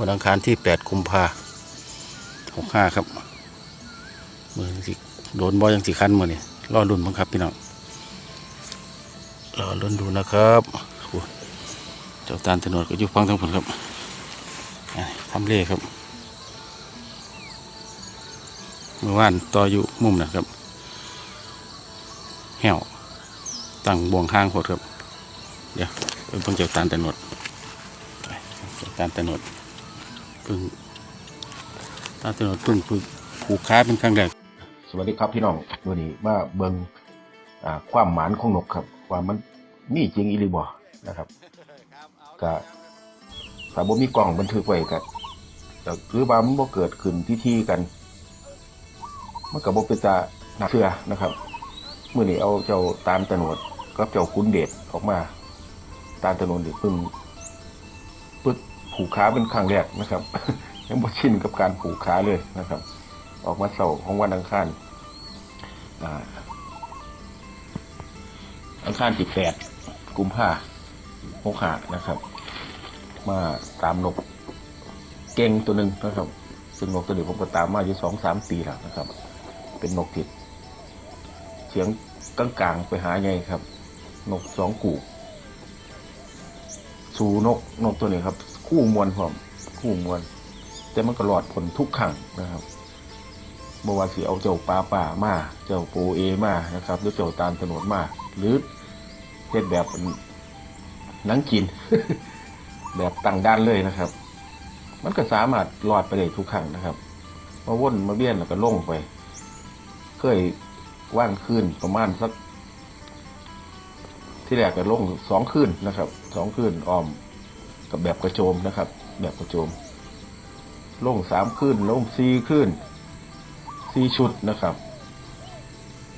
วันอังคารที่ 8 กุมภา65ครับมือสิโดนบอยังสิคันมือนี่รอรุ่นบ้งครับพี่น้องรอรุ่นดูนะครับเจ้าตาลถนนก็อยู่ฟังทั้งผลครับทำเล่ครับเมื่อวานต่ออยู่มุมนะครับแหวตั้งบ่วงข้างโคตรครับ เดี๋ยวเพิ่งเจ้าตาลถนนเจ้าตาลถนน เพิ่งตาลถนนเพิ่งผูกผูกค้าเป็นครั้งแรกสวัสดีครับพี่น้องวันนี้มาเบิงอ่าความหมานของนกครับ ว่ามันมีจริงอีหรือบ่นะครับก็ถ้าบ่มีกล้องบันทึกไว้ก็ก็หรือว่ามันบ่เกิดขึ้นที่ที่กันมันก็บ่เป็นตาน่าเชื่อนะครับเมื้อนี้เอาเจ้าตามตะโนดกับเจ้าคุณเดชออกมา ตามตะโนดนี่เพิ่ง ผูกขาเป็นครั้งแรกนะครับ ยังบ่ชินกับการผูกขาเลยนะครับ ออกมาเสาร์ของวันอังคารอังคารที่แปดกุมภาหกหานะครับ มาตามนกเก่งตัวหนึ่งนะครับ ซึ่งนกตัวนี้ผมก็ตามมาอยู่สองสามปีแล้วนะครับ เป็นนกติดเสียงกลางๆไปหาไงครับ นกสองกู่สู่นกนกตัวนี้ครับ คู่มวลพร้อมคู่มวลแต่มันก็หลอดผลทุกครั้งนะครับบ่ว่าสิเอาเจ้าปลาป่ามา เจ้าโปเอมานะครับ หรือเจ้าตาลถนนมา หรือเฮ็ดแบบนังกิน แบบตั้งด้านเลยนะครับ มันก็สามารถรอดไปได้ทุกครั้งนะครับมาว่นมาเบี้ยนแล้วก็ล่งไป เคยว่างคืนประมาณสัก ที่แรกก็ล่งสองคืนนะครับสองคืนออม กับแบบกระโจมนะครับ แบบกระโจมลงสามคืนลงสี่คืนสี่ชุดนะครับ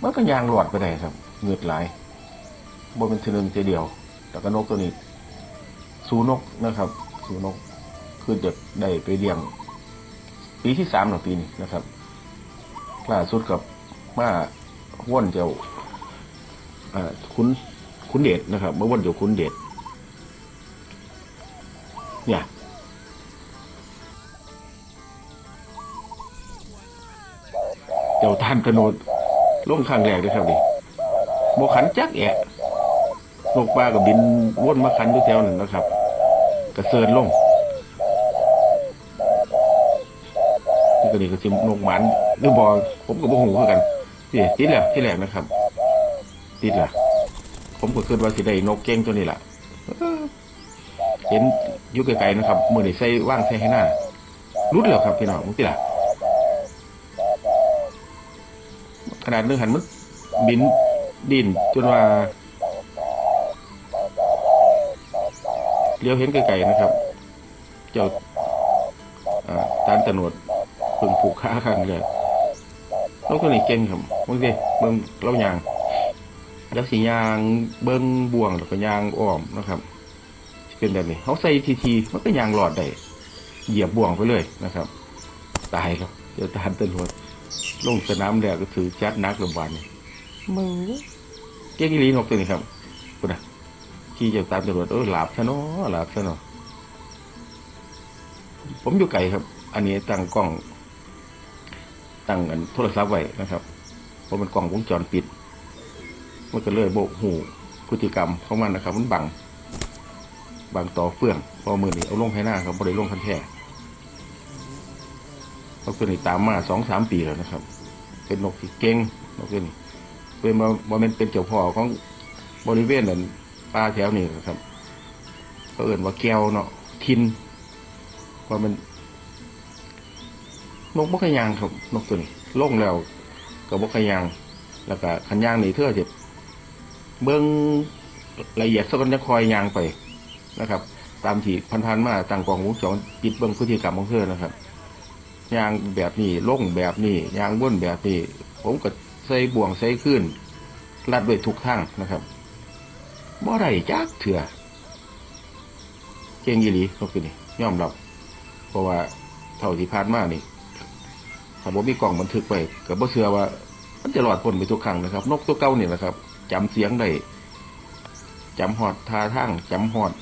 มันก็ยางหลอดไปได้ครับเงือดหลายบนเป็นทีนึงทีเดียว แต่ก็นกตัวนี้ สูนกนะครับ สูนกคือจะได้ไปเลี้ยง ปีที่สามหรอปีนี้นะครับล่าสุดกับมาว่นเจ้าอ่าคุณคุณเดชนะครับเมื่อว่นเจ้าคุณเดช เนี่ยเจ้าท่านกระโนดลงข้างแรกเลยครับดิโมขันจักแอะนกปลากับบินวนมาขันอยู่แถวนั้นนะครับ กระเซินลงนี่ก็นี่ก็สินกหมันหรือบอผมก็บ่หูคือกันนี่ติดแล้วที่แรกนะครับ ติดละผมก็คิดว่าสิได้นกเก้งตัวนี้ล่ะเห็น ยุกไกลๆนะครับมือนี่ใส่ว่างใส่ให้หน้ารุดแล้วครับพี่น้องมึงติล่ะขนาดเรื่องหันมันบินดินจนว่าเลี้ยวเห็นไกลๆนะครับ เจ้าอ่าตานตะหนวดพิ่งผูกขาข้างเลยนกตัวนี้เก่งครับมึงดิเบิ่งเล่ายางแล้วสียางเบิ้งบ่วงแล้วก็ยางอ้อมนะครับ เป็นแบบนี้เขาใส่ทีทีๆมันก็ยางหลอดได้เหยียบบ่วงไปเลยนะครับ ตายแล้วเจ้าตานตะหนวดลงสนามแล้วก็ถือจัดนักลำบานนี่มึงเก่งอีหลีนกตัวนี้ครับคุณนะขี่จะตามตำรวจเออหลับซะเนาะหลับซะเนาะผมอยู่ไกลครับ อันนี้ตั้งกล้อง ตั้งอันโทรศัพท์ไว้นะครับเพราะมันกล้องวงจรปิด มันก็เลยโบกหูพฤติกรรมของมันนะครับ มันบัง บังต่อเฟื่องพอมือนี่เอาลงให้หน้าครับบริลงคันแท้นกตัวนี้ตามมาสองสามปีแล้วนะครับ เป็นนกที่เก่งนกตัวนี้เป็นมาบอมันเป็นเจ้าพ่อของบริเวณนั้นป่าแถวนี้นะครับเขาเอื่นว่าแก้วเนาะทินว่ามันนกบกขยางครับนกตัวนี้ล่งแล้วกับบกขยาง แล้วก็ขันยางนี่เท่าจะเบิ้งละเอียดสักกันจะคอยยางไป นะครับ ตามที่พันๆมาต่างกองวงจรปิดเบิ้องพฤติกรรมของเธอนะครับยางแบบนี้ล่งแบบนี้ยางบ้นแบบนี้ ผมก็ใส่บ่วงใส่ขึ้นรัดไว้ทุกทางนะครับบ่ได้จักเถื่อเก่งยีหลีนกตัวนี้ยอมรับเพราะว่าเท่าที่ผ่านมานี่ถ้าบ่มีกล่องบันทึกไว้ก็บ่เชื่อว่า มันจะหลอดพ้นไปทุกครั้งนะครับ นกตัวเก่านี่นะครับจำเสียงได้จำหอดท่าทางจำหอด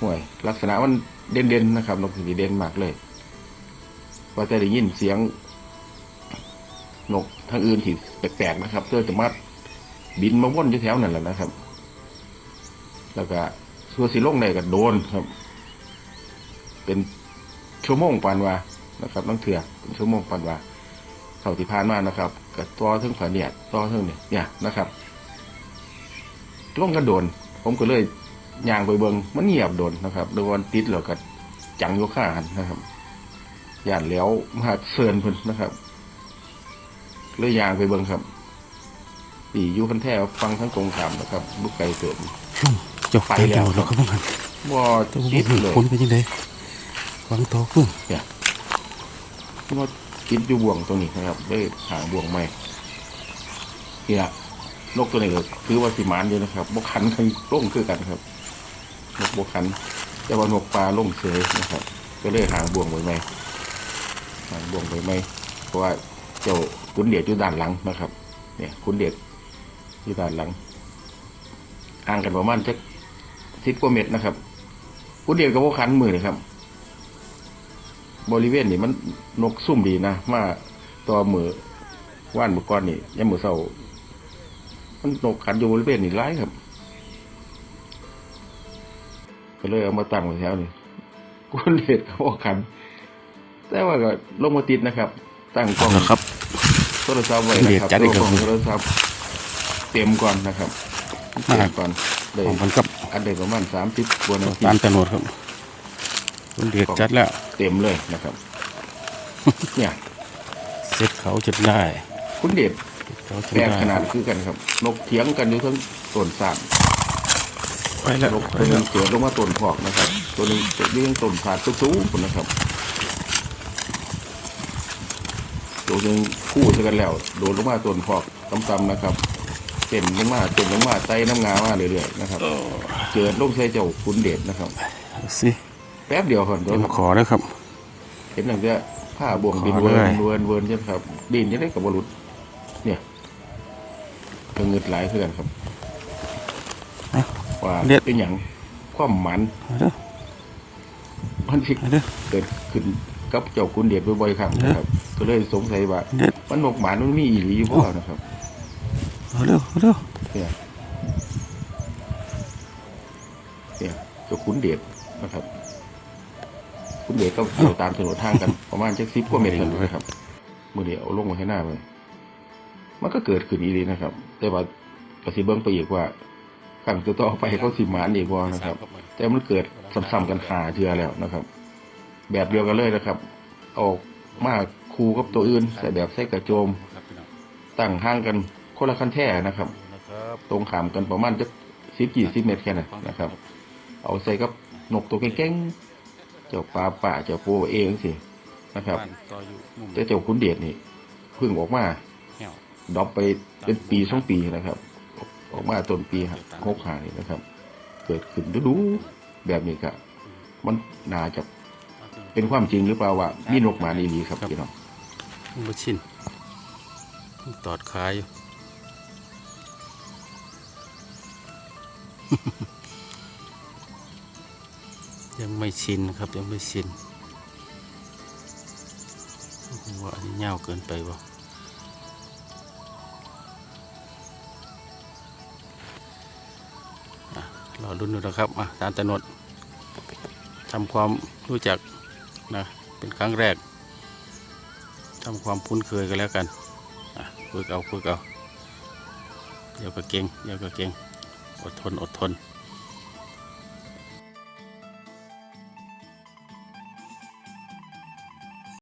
ห่วย ลักษณะมันเด่นๆนะครับนกที่เด่นมากเลย ว่าจะได้ยินเสียงนกทางอื่นที่แปลกๆนะครับเพื่อจะมาบินมาว่นอยู่แถวนั่นแหละนะครับ แล้วก็ส่วนสีลงในก็โดนครับ เป็นชั่วโมงปานว่านะครับน้องเถื่อเป็นชั่วโมงปานว่าเท่าที่ผ่านมานะครับกับต่อเทั้งฝาเนี่ยต่อเทั้งเนี่ยเนี่ยนะครับลงกันโดน ผมก็เลย ย่างไปเบิงมันเงียบโดนนะครับโดนติดแล้วก็จังโยค่าหันนะครับย่านแล้วมาเซินเพิ่นนะครับเลยยางไปเบิ่งครับปีอยู่คันแท้ฟังทั้งตรงขามนะครับลูกไก่เติมเจ้าตามแต่หนวดแล้วครับพวกมันบ่เจ้าคิดบุญเลยคนเป็นยังไงวางตัวเพิ่งว่าคิดอยู่บ่วงตรงนี้นะครับได้หางบ่วงใหม่นี่ละนกตัวนี้ก็คือว่าสิหมานอยู่นะครับบกขันเคยล่งคือกันครับ นกบกขันแต่ว่านกปลาล่งเสยนะครับ ก็เลยหางบ่วงไว้ไหมหางบ่วงไว้ไหมเพราะว่าเจ้าคุณเดียดอยู่ด้านหลังนะครับ เนี่ยคุณเดียดอยู่ด้านหลังห่างกันประมาณจักสิบกว่าเมตรนะครับคุณเดียดกับบกขันมือนะครับ บริเวณนี่มันนกซุ่มดีนะมาตัวมือว่านมือก้อนนี่ยังมือเศร้ามันนกขันอยู่บริเวณนี่ร้ายครับ ก็เลยเอามาตั้งไว้แถวนี่กุนเด็ดเขาบอกขัน แต่ว่าก็ลงมาติดนะครับ ตั้งกล้องแล้วครับโทรศัพท์ไว้นะครับเด็ดจัดอีตัวกกครับล้องโทรศัพท์เต็มก่อนนะครับเต็มก่อนเลยของมันกับอันเด็ประมาณสามสิบกว่านาทีตามแต่หนวดครับคุณเดือดจัดแล้ว เต็มเลยนะครับ เนี่ยเสร็จเขาจะได้ คุณเด็ดเขาจะแปลกได้ขนาดคือกันครับ นกเถียงกันอยู่ทั้งต้นสาม ไปแล้วนกไปตัวหแล้นึวงเกิดลงมาต้นพอกนะครับ ตัวหนึงเกิดอยู่ยังต้นผาดสูงๆคนนะครับ ตัวหนึงคู่เท่ากันแล้ว โดดลงมาต้นพอกต่ำๆนะครับเต็มลงมาเต็มลงมาไต่น้ำงามาเรื่อยๆนะครับ เกิดลงใส่เจ้าคุณเดชนะครับเอาสิแป๊บเดียวคนเดียวเต็มครับ ขอแล้วครับ เห็นหนังจะผ้าบ่วงดินขอเวิเลร์ยนเวิร์นเวิร์นใช่ไหมครับดินจะได้กับบรุษเนี่ยก็เงิดหลายเพื่อนครับเอา ว่าเด็ด เป็นอย่างความหมันเอาเด้อ มันสิเอาเด้อเกิดขึ้นกับเจ้าคุณเดชบ่อยๆครับเด็ดนะครับ ก็เลยสงสัยว่าเด็ดมันนกหมานมันมีอีหลีอยู่บ่นะครับเอาเร็วเอาเร็วเนี่ยเนี่ยเจ้าคุณเดชนะครับ คุณเดชก็เกี่ยวตามถนนทางกัน ประมาณจักสิบกว่าเมตรกันนะครับมือเดียวเอาลงมาให้หน้าเลยมันก็เกิดขึ้นอีหลีนะครับ แต่ว่ากสิเบิ้งไปอีกว่า ครั้งต่อๆไปเขาสิหมานอีกว่านะครับ แต่มันเกิดซ้ำๆกันหาเทือแล้วนะครับ แบบเดียวกันเลยนะครับ ออกมาคูกับตัวอื่นใส่แบบใส่กระโจมตั้งห่างกันคนละคันแท่นะครับ ตรงขามกันประมาณจะสิบกี่สิบเมตรแค่นั้นนะครับ เอาใส่กับนกตัวเก่งๆเจ้าปลาป่าเจ้าโปเองสินะครับต่ออยู่มุมแต่เจ้าขุนเดชนี่เพิ่งออกมาเหี่ยวดรอปไปเป็นปีสองปีนะครับ ออกมาต้นปีหกหานี่นะครับ เกิดขึ้นดูๆแบบนี้ครับมันน่าจะเป็นความจริงหรือเปล่าว่ามีนกหมาดีๆครับพี่น้องมันบ่ชินมันตอดขาอยู่ยังไม่ชินครับยังไม่ชินว่าอันนี้ยาวเกินไปบ่ อะรอรุ่นดูนะครับอะตามตนดทำความรู้จักนะเป็นครั้งแรกทำความคุ้นเคยกันแล้วกันฝึกเอาฝึกเอาเดี๋ยวก็เก่งเดี๋ยวก็เก่งอดทนอดทน